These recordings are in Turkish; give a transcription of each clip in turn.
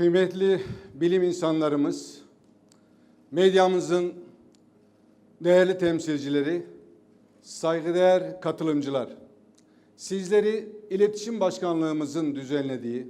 Kıymetli bilim insanlarımız, medyamızın değerli temsilcileri, saygıdeğer katılımcılar, sizleri iletişim başkanlığımızın düzenlediği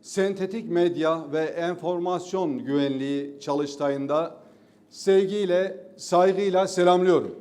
sentetik medya ve enformasyon güvenliği çalıştayında sevgiyle, saygıyla selamlıyorum.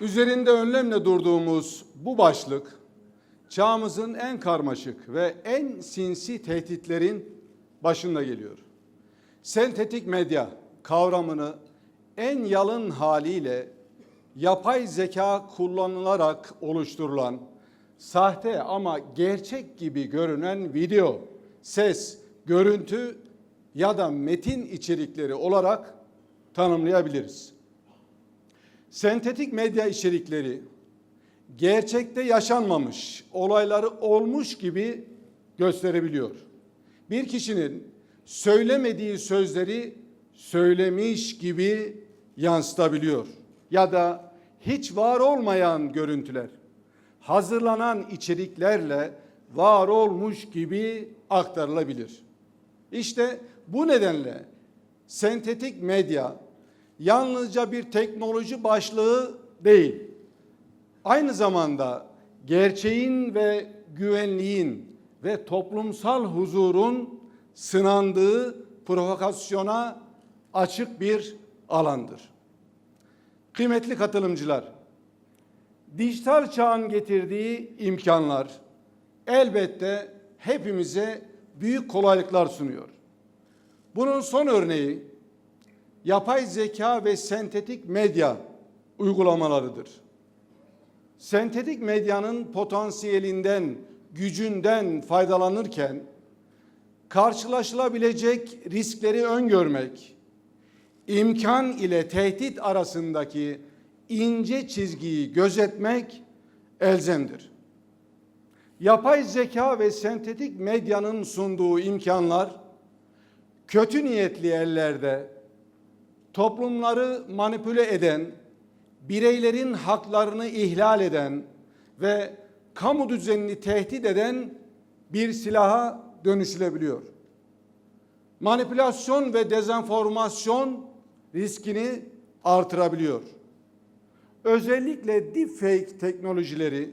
Üzerinde önlemle durduğumuz bu başlık çağımızın en karmaşık ve en sinsi tehditlerin başında geliyor. Sentetik medya kavramını en yalın haliyle yapay zeka kullanılarak oluşturulan sahte ama gerçek gibi görünen video, ses, görüntü ya da metin içerikleri olarak tanımlayabiliriz. Sentetik medya içerikleri gerçekte yaşanmamış olayları olmuş gibi gösterebiliyor. Bir kişinin söylemediği sözleri söylemiş gibi yansıtabiliyor. Ya da hiç var olmayan görüntüler hazırlanan içeriklerle var olmuş gibi aktarılabilir. İşte bu nedenle sentetik medya yalnızca bir teknoloji başlığı değil. Aynı zamanda gerçeğin ve güvenliğin ve toplumsal huzurun sınandığı provokasyona açık bir alandır. Kıymetli katılımcılar, dijital çağın getirdiği imkanlar elbette hepimize büyük kolaylıklar sunuyor. Bunun son örneği yapay zeka ve sentetik medya uygulamalarıdır. Sentetik medyanın potansiyelinden, gücünden faydalanırken karşılaşılabilecek riskleri öngörmek, imkan ile tehdit arasındaki ince çizgiyi gözetmek elzemdir. Yapay zeka ve sentetik medyanın sunduğu imkanlar kötü niyetli ellerde toplumları manipüle eden, bireylerin haklarını ihlal eden ve kamu düzenini tehdit eden bir silaha dönüşülebiliyor. Manipülasyon ve dezenformasyon riskini artırabiliyor. Özellikle deepfake teknolojileri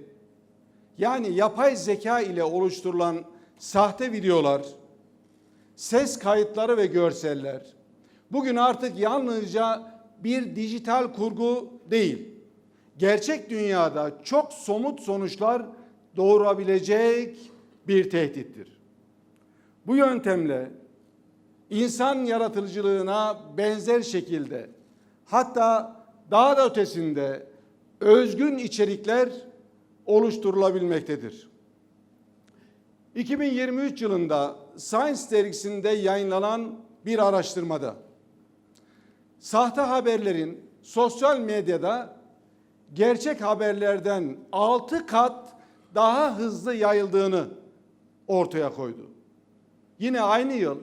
yani yapay zeka ile oluşturulan sahte videolar, ses kayıtları ve görseller bugün artık yalnızca bir dijital kurgu değil. Gerçek dünyada çok somut sonuçlar doğurabilecek bir tehdittir. Bu yöntemle insan yaratıcılığına benzer şekilde hatta daha da ötesinde özgün içerikler oluşturulabilmektedir. 2023 yılında Science dergisinde yayınlanan bir araştırmada sahte haberlerin sosyal medyada gerçek haberlerden 6 kat daha hızlı yayıldığını ortaya koydu. Yine aynı yıl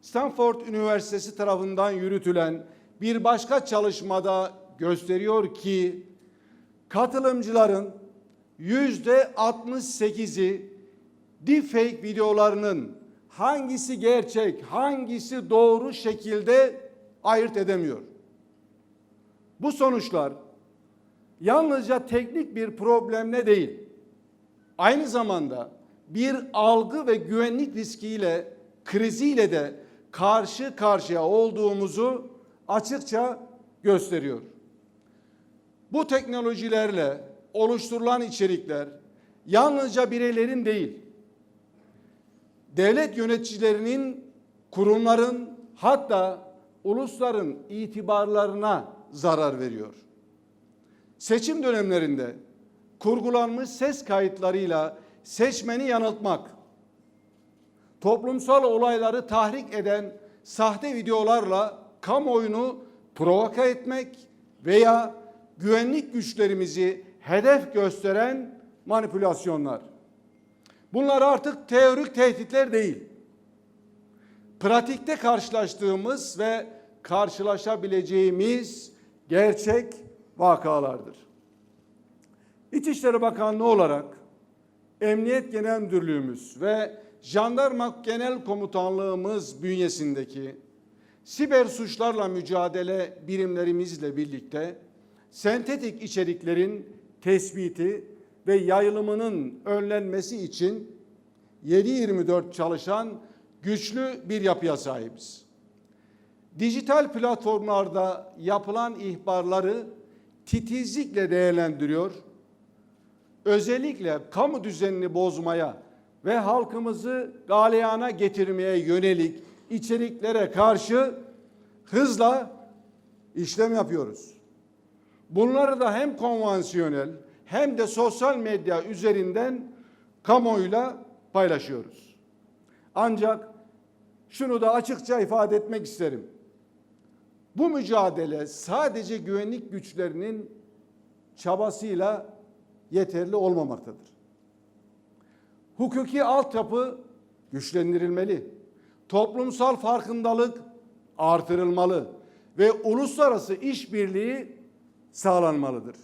Stanford Üniversitesi tarafından yürütülen bir başka çalışmada gösteriyor ki katılımcıların yüzde 68'i deepfake videolarının hangisi gerçek, hangisi doğru şekilde ayırt edemiyor. Bu sonuçlar yalnızca teknik bir problemle değil, aynı zamanda bir algı ve güvenlik riskiyle, kriziyle de karşı karşıya olduğumuzu açıkça gösteriyor. Bu teknolojilerle oluşturulan içerikler yalnızca bireylerin değil, devlet yöneticilerinin, kurumların hatta ulusların itibarlarına zarar veriyor. Seçim dönemlerinde kurgulanmış ses kayıtlarıyla seçmeni yanıltmak, toplumsal olayları tahrik eden sahte videolarla kamuoyunu provoka etmek veya güvenlik güçlerimizi hedef gösteren manipülasyonlar. Bunlar artık teorik tehditler değil. Pratikte karşılaştığımız ve karşılaşabileceğimiz gerçek vakalardır. İçişleri Bakanlığı olarak Emniyet Genel Müdürlüğümüz ve Jandarma Genel Komutanlığımız bünyesindeki siber suçlarla mücadele birimlerimizle birlikte sentetik içeriklerin tespiti ve yayılımının önlenmesi için 7-24 çalışan güçlü bir yapıya sahibiz. Dijital platformlarda yapılan ihbarları titizlikle değerlendiriyor. Özellikle kamu düzenini bozmaya ve halkımızı galeyana getirmeye yönelik içeriklere karşı hızla işlem yapıyoruz. Bunları da hem konvansiyonel hem de sosyal medya üzerinden kamuoyuyla paylaşıyoruz. Ancak şunu da açıkça ifade etmek isterim. Bu mücadele sadece güvenlik güçlerinin çabasıyla yeterli olmamaktadır. Hukuki altyapı güçlendirilmeli. Toplumsal farkındalık artırılmalı ve uluslararası işbirliği sağlanmalıdır.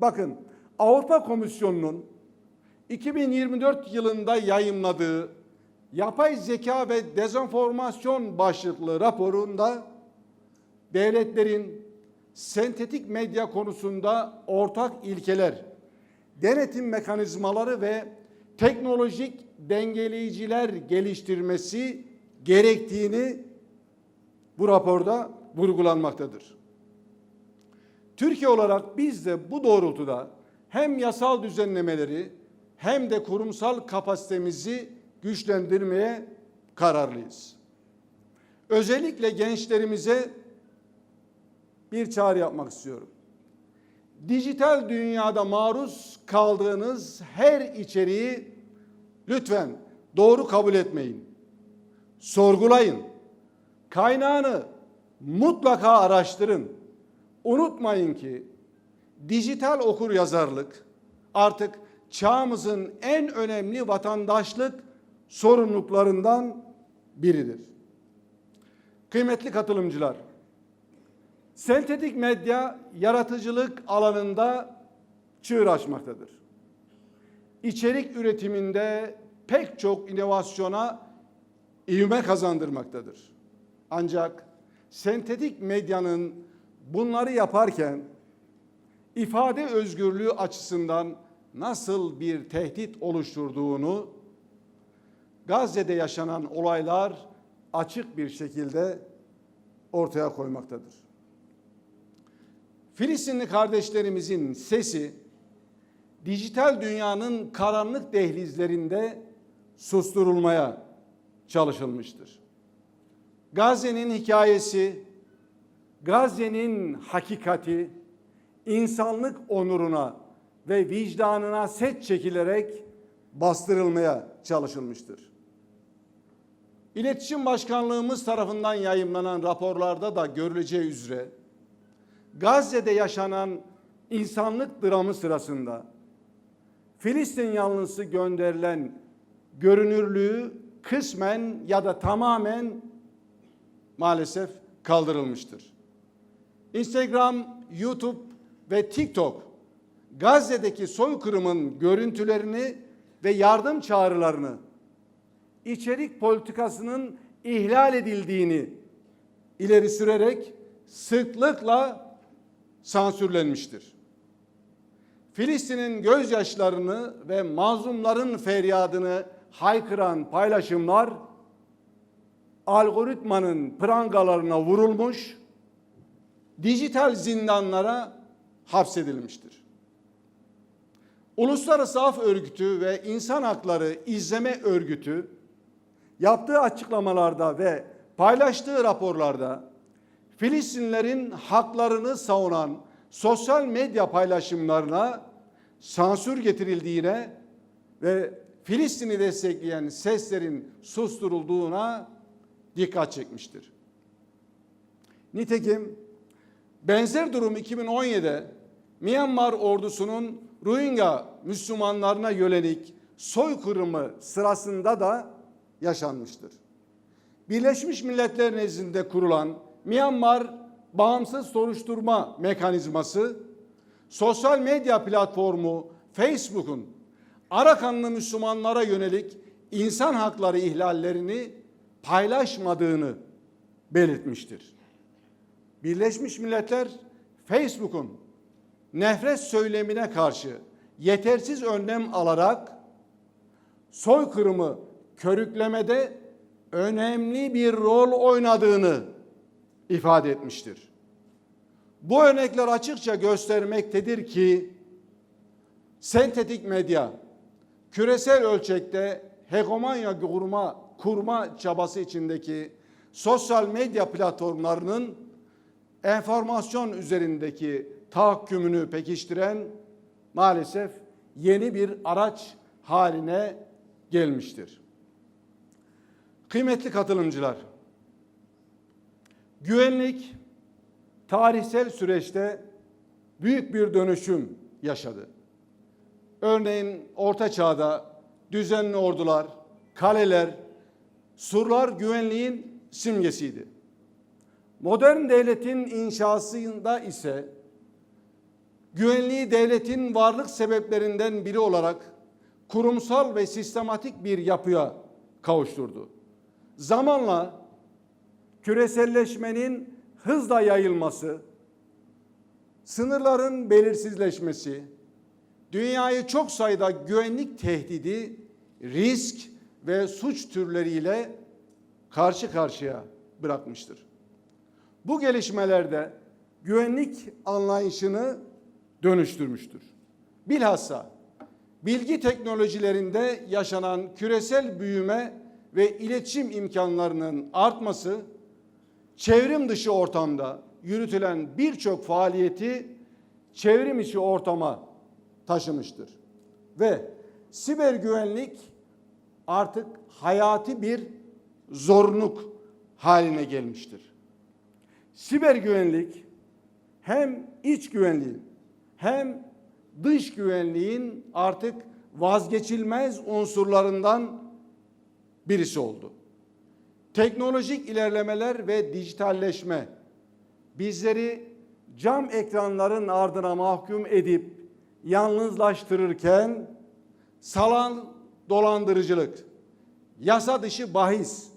Bakın Avrupa Komisyonu'nun 2024 yılında yayımladığı yapay zeka ve dezenformasyon başlıklı raporunda devletlerin sentetik medya konusunda ortak ilkeler, denetim mekanizmaları ve teknolojik dengeleyiciler geliştirmesi gerektiğini bu raporda vurgulanmaktadır. Türkiye olarak biz de bu doğrultuda hem yasal düzenlemeleri hem de kurumsal kapasitemizi güçlendirmeye kararlıyız. Özellikle gençlerimize bir çağrı yapmak istiyorum. Dijital dünyada maruz kaldığınız her içeriği lütfen doğru kabul etmeyin. Sorgulayın. Kaynağını mutlaka araştırın. Unutmayın ki dijital okur yazarlık artık çağımızın en önemli vatandaşlık sorumluluklarından biridir. Kıymetli katılımcılar, sentetik medya yaratıcılık alanında çığır açmaktadır. İçerik üretiminde pek çok inovasyona ivme kazandırmaktadır. Ancak sentetik medyanın bunları yaparken ifade özgürlüğü açısından nasıl bir tehdit oluşturduğunu Gazze'de yaşanan olaylar açık bir şekilde ortaya koymaktadır. Filistinli kardeşlerimizin sesi dijital dünyanın karanlık dehlizlerinde susturulmaya çalışılmıştır. Gazze'nin hikayesi, Gazze'nin hakikati insanlık onuruna ve vicdanına set çekilerek bastırılmaya çalışılmıştır. İletişim Başkanlığımız tarafından yayımlanan raporlarda da görüleceği üzere Gazze'de yaşanan insanlık dramı sırasında Filistin yanlısı gönderilen görünürlüğü kısmen ya da tamamen maalesef kaldırılmıştır. Instagram, YouTube ve TikTok Gazze'deki soykırımın görüntülerini ve yardım çağrılarını içerik politikasının ihlal edildiğini ileri sürerek sıklıkla sansürlenmiştir. Filistin'in gözyaşlarını ve mazlumların feryadını haykıran paylaşımlar algoritmanın prangalarına vurulmuş, dijital zindanlara hapsedilmiştir. Uluslararası Af Örgütü ve İnsan Hakları İzleme Örgütü yaptığı açıklamalarda ve paylaştığı raporlarda Filistinlerin haklarını savunan sosyal medya paylaşımlarına sansür getirildiğine ve Filistin'i destekleyen seslerin susturulduğuna dikkat çekmiştir. Nitekim benzer durum 2017'de Myanmar ordusunun Rohingya Müslümanlarına yönelik soykırımı sırasında da yaşanmıştır. Birleşmiş Milletler nezdinde kurulan Myanmar Bağımsız Soruşturma Mekanizması, sosyal medya platformu Facebook'un Arakanlı Müslümanlara yönelik insan hakları ihlallerini paylaşmadığını belirtmiştir. Birleşmiş Milletler Facebook'un nefret söylemine karşı yetersiz önlem alarak soykırımı körüklemede önemli bir rol oynadığını ifade etmiştir. Bu örnekler açıkça göstermektedir ki sentetik medya küresel ölçekte hegemonya kurma, kurma çabası içindeki sosyal medya platformlarının enformasyon üzerindeki tahakkümünü pekiştiren maalesef yeni bir araç haline gelmiştir. Kıymetli katılımcılar, güvenlik tarihsel süreçte büyük bir dönüşüm yaşadı. Örneğin Orta Çağ'da düzenli ordular, kaleler, surlar güvenliğin simgesiydi. Modern devletin inşasında ise güvenliği devletin varlık sebeplerinden biri olarak kurumsal ve sistematik bir yapıya kavuşturdu. Zamanla küreselleşmenin hızla yayılması, sınırların belirsizleşmesi, dünyayı çok sayıda güvenlik tehdidi, risk ve suç türleriyle karşı karşıya bırakmıştır. Bu gelişmelerde güvenlik anlayışını dönüştürmüştür. Bilhassa bilgi teknolojilerinde yaşanan küresel büyüme ve iletişim imkanlarının artması çevrim dışı ortamda yürütülen birçok faaliyeti çevrim içi ortama taşımıştır. Ve siber güvenlik artık hayati bir zorunluluk haline gelmiştir. Siber güvenlik hem iç güvenliğin hem dış güvenliğin artık vazgeçilmez unsurlarından birisi oldu. Teknolojik ilerlemeler ve dijitalleşme bizleri cam ekranların ardına mahkum edip yalnızlaştırırken salan dolandırıcılık, yasa dışı bahis,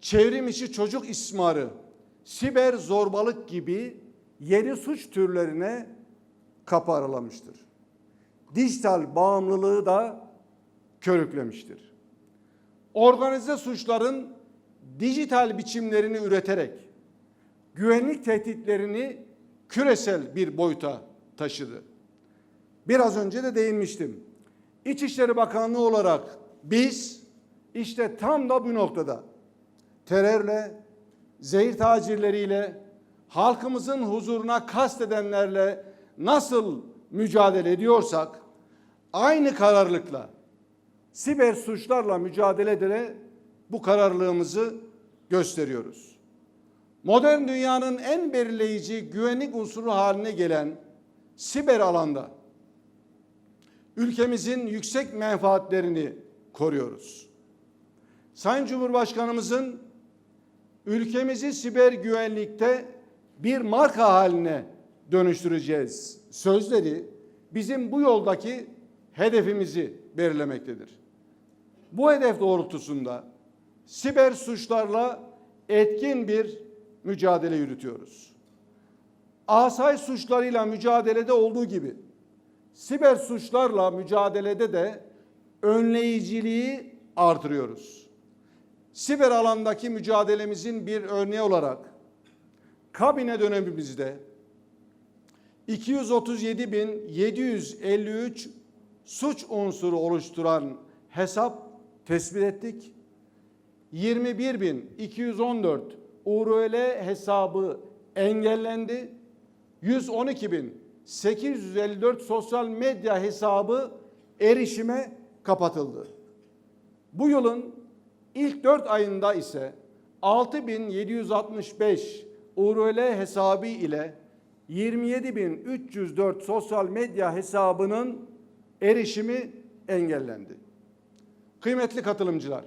çevrim içi çocuk ismarı, siber zorbalık gibi yeni suç türlerine kapı aralamıştır. Dijital bağımlılığı da körüklemiştir. Organize suçların dijital biçimlerini üreterek güvenlik tehditlerini küresel bir boyuta taşıdı. Biraz önce de değinmiştim. İçişleri Bakanlığı olarak biz işte tam da bu noktada terörle, zehir tacirleriyle, halkımızın huzuruna kastedenlerle nasıl mücadele ediyorsak aynı kararlılıkla siber suçlarla mücadelede de bu kararlılığımızı gösteriyoruz. Modern dünyanın en belirleyici güvenlik unsuru haline gelen siber alanda ülkemizin yüksek menfaatlerini koruyoruz. Sayın Cumhurbaşkanımızın ülkemizi siber güvenlikte bir marka haline dönüştüreceğiz sözleri bizim bu yoldaki hedefimizi belirlemektedir. Bu hedef doğrultusunda siber suçlarla etkin bir mücadele yürütüyoruz. Asay suçlarıyla mücadelede olduğu gibi siber suçlarla mücadelede de önleyiciliği artırıyoruz. Siber alandaki mücadelemizin bir örneği olarak kabine dönemimizde 237.753 suç unsuru oluşturan hesap tespit ettik. 21.214 URL hesabı engellendi. 112.854 sosyal medya hesabı erişime kapatıldı. Bu yılın ilk 4 ayında ise 6765 URL hesabı ile 27.304 sosyal medya hesabının erişimi engellendi. Kıymetli katılımcılar,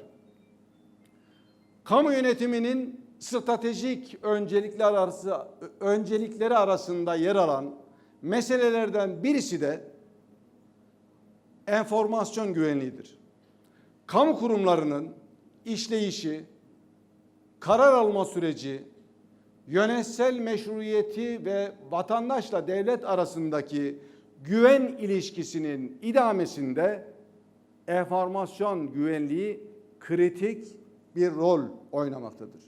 kamu yönetiminin stratejik öncelikler arası, öncelikleri arasında yer alan meselelerden birisi de enformasyon güvenliğidir. Kamu kurumlarının işleyişi, karar alma süreci, yönetsel meşruiyeti ve vatandaşla devlet arasındaki güven ilişkisinin idamesinde enformasyon güvenliği kritik bir rol oynamaktadır.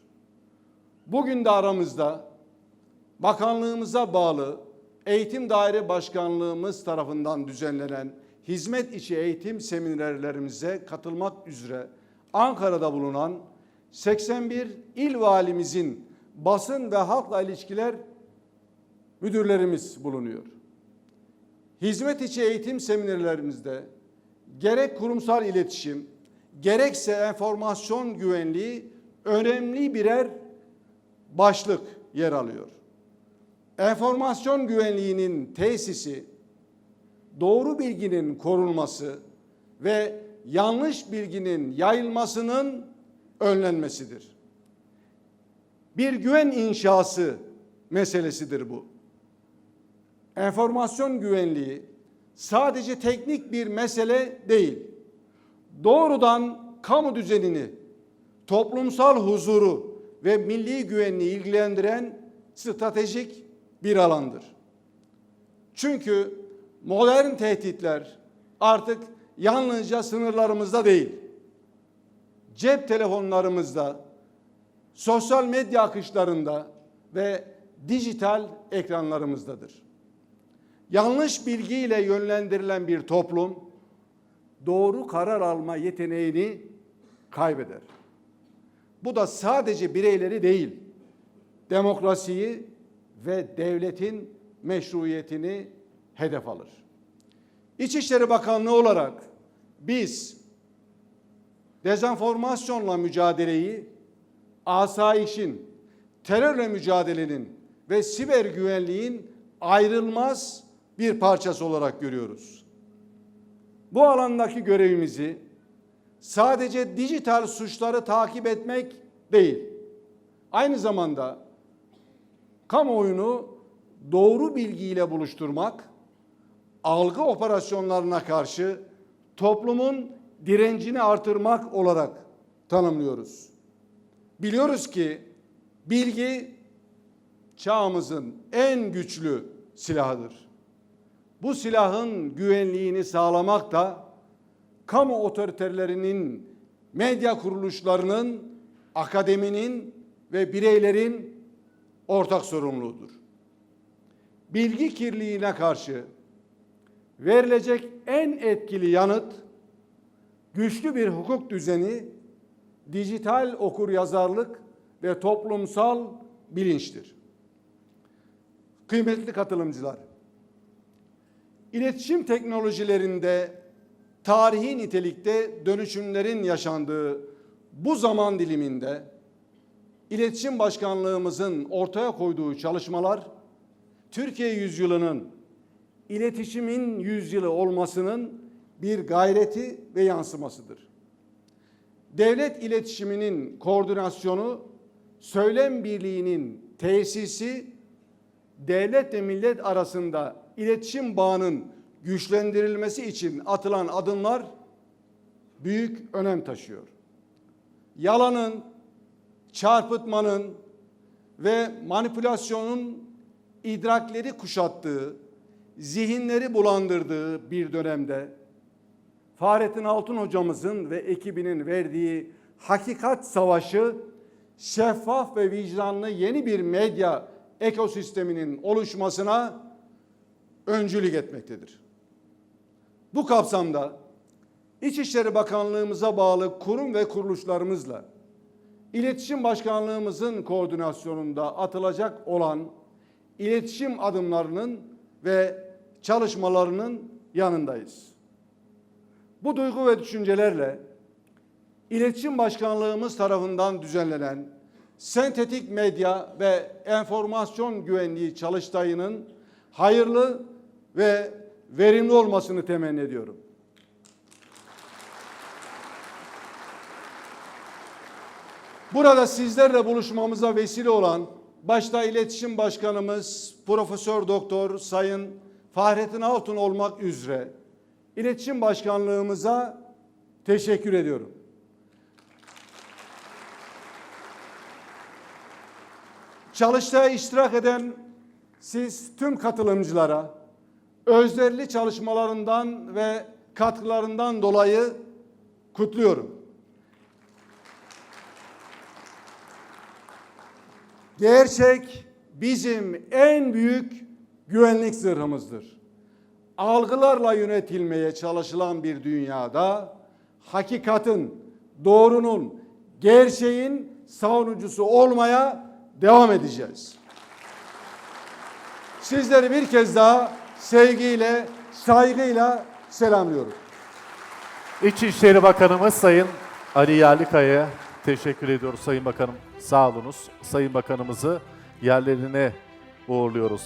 Bugün de aramızda bakanlığımıza bağlı Eğitim Daire Başkanlığımız tarafından düzenlenen hizmet içi eğitim seminerlerimize katılmak üzere Ankara'da bulunan 81 il valimizin basın ve halkla ilişkiler müdürlerimiz bulunuyor. Hizmet içi eğitim seminerlerimizde gerek kurumsal iletişim, gerekse enformasyon güvenliği önemli birer başlık yer alıyor. Enformasyon güvenliğinin tesisi, doğru bilginin korunması ve yanlış bilginin yayılmasının önlenmesidir. Bir güven inşası meselesidir bu. Enformasyon güvenliği sadece teknik bir mesele değil. Doğrudan kamu düzenini, toplumsal huzuru ve milli güvenliği ilgilendiren stratejik bir alandır. Çünkü modern tehditler artık yalnızca sınırlarımızda değil, cep telefonlarımızda, sosyal medya akışlarında ve dijital ekranlarımızdadır. Yanlış bilgiyle yönlendirilen bir toplum doğru karar alma yeteneğini kaybeder. Bu da sadece bireyleri değil, demokrasiyi ve devletin meşruiyetini hedef alır. İçişleri Bakanlığı olarak biz dezenformasyonla mücadeleyi, asayişin, terörle mücadelenin ve siber güvenliğin ayrılmaz bir parçası olarak görüyoruz. Bu alandaki görevimizi sadece dijital suçları takip etmek değil, aynı zamanda kamuoyunu doğru bilgiyle buluşturmak, algı operasyonlarına karşı toplumun direncini artırmak olarak tanımlıyoruz. Biliyoruz ki bilgi çağımızın en güçlü silahıdır. Bu silahın güvenliğini sağlamak da kamu otoriterlerinin, medya kuruluşlarının, akademinin ve bireylerin ortak sorumluluğudur. Bilgi kirliliğine karşı verilecek en etkili yanıt güçlü bir hukuk düzeni, dijital okuryazarlık ve toplumsal bilinçtir. Kıymetli katılımcılar, iletişim teknolojilerinde tarihi nitelikte dönüşümlerin yaşandığı bu zaman diliminde İletişim Başkanlığımızın ortaya koyduğu çalışmalar Türkiye yüzyılının iletişimin yüzyılı olmasının bir gayreti ve yansımasıdır. Devlet iletişiminin koordinasyonu, söylem birliğinin tesisi, devlet ve millet arasında iletişim bağının güçlendirilmesi için atılan adımlar büyük önem taşıyor. Yalanın, çarpıtmanın ve manipülasyonun idrakleri kuşattığı, zihinleri bulandırdığı bir dönemde Fahrettin Altun hocamızın ve ekibinin verdiği hakikat savaşı şeffaf ve vicdanlı yeni bir medya ekosisteminin oluşmasına öncülük etmektedir. Bu kapsamda İçişleri Bakanlığımıza bağlı kurum ve kuruluşlarımızla İletişim Başkanlığımızın koordinasyonunda atılacak olan iletişim adımlarının ve çalışmalarının yanındayız. Bu duygu ve düşüncelerle İletişim Başkanlığımız tarafından düzenlenen sentetik medya ve enformasyon güvenliği çalıştayının hayırlı ve verimli olmasını temenni ediyorum. Burada sizlerle buluşmamıza vesile olan başta İletişim Başkanımız Profesör Doktor Sayın Fahrettin Altun olmak üzere İletişim Başkanlığımıza teşekkür ediyorum. Çalıştay'a iştirak eden siz tüm katılımcılara özverili çalışmalarından ve katkılarından dolayı kutluyorum. Gerçek bizim en büyük güvenlik zırhımızdır. Algılarla yönetilmeye çalışılan bir dünyada hakikatin, doğrunun, gerçeğin savunucusu olmaya devam edeceğiz. Sizleri bir kez daha sevgiyle, saygıyla selamlıyorum. İçişleri Bakanımız Sayın Ali Yerlikaya'ya teşekkür ediyoruz Sayın Bakanım. Sağ olunuz. Sayın Bakanımızı yerlerine uğurluyoruz.